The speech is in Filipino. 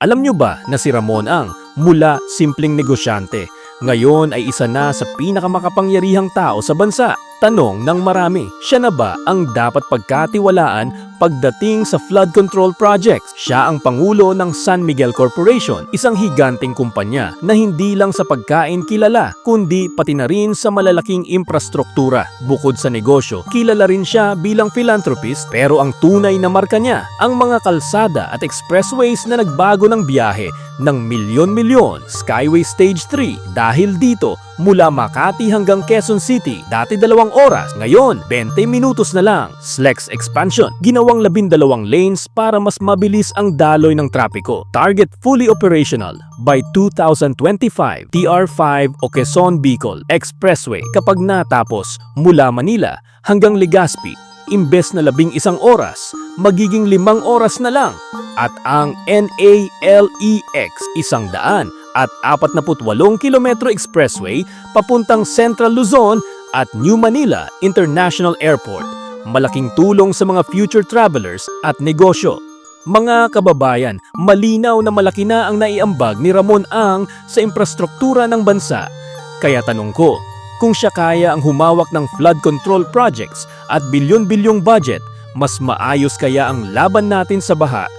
Alam nyo ba na si Ramon Ang mula simpleng negosyante, ngayon ay isa na sa pinakamakapangyarihang tao sa bansa? Tanong ng marami, siya na ba ang dapat pagkatiwalaan pagdating sa flood control projects? Siya ang pangulo ng San Miguel Corporation, isang higanting kumpanya na hindi lang sa pagkain kilala, kundi pati na rin sa malalaking infrastruktura. Bukod sa negosyo, kilala rin siya bilang philanthropist pero ang tunay na marka niya, ang mga kalsada at expressways na nagbago ng biyahe ng milyon-milyon Skyway Stage 3 dahil dito mula Makati hanggang Quezon City, dati dalawang oras, ngayon 20 minutos na lang. Slex Expansion, ginawang labindalawang lanes para mas mabilis ang daloy ng trapiko. Target fully operational by 2025. TR5 o Quezon Bicol Expressway kapag natapos mula Manila hanggang Legazpi, imbes na labing isang oras, magiging limang oras na lang. At ang NALEX isang daan at 48 kilometro expressway papuntang Central Luzon at New Manila International Airport. Malaking tulong sa mga future travelers at negosyo. Mga kababayan, malinaw na malaki na ang naiambag ni Ramon Ang sa infrastruktura ng bansa. Kaya tanong ko, kung siya kaya ang humawak ng flood control projects at bilyon-bilyong budget, mas maayos kaya ang laban natin sa baha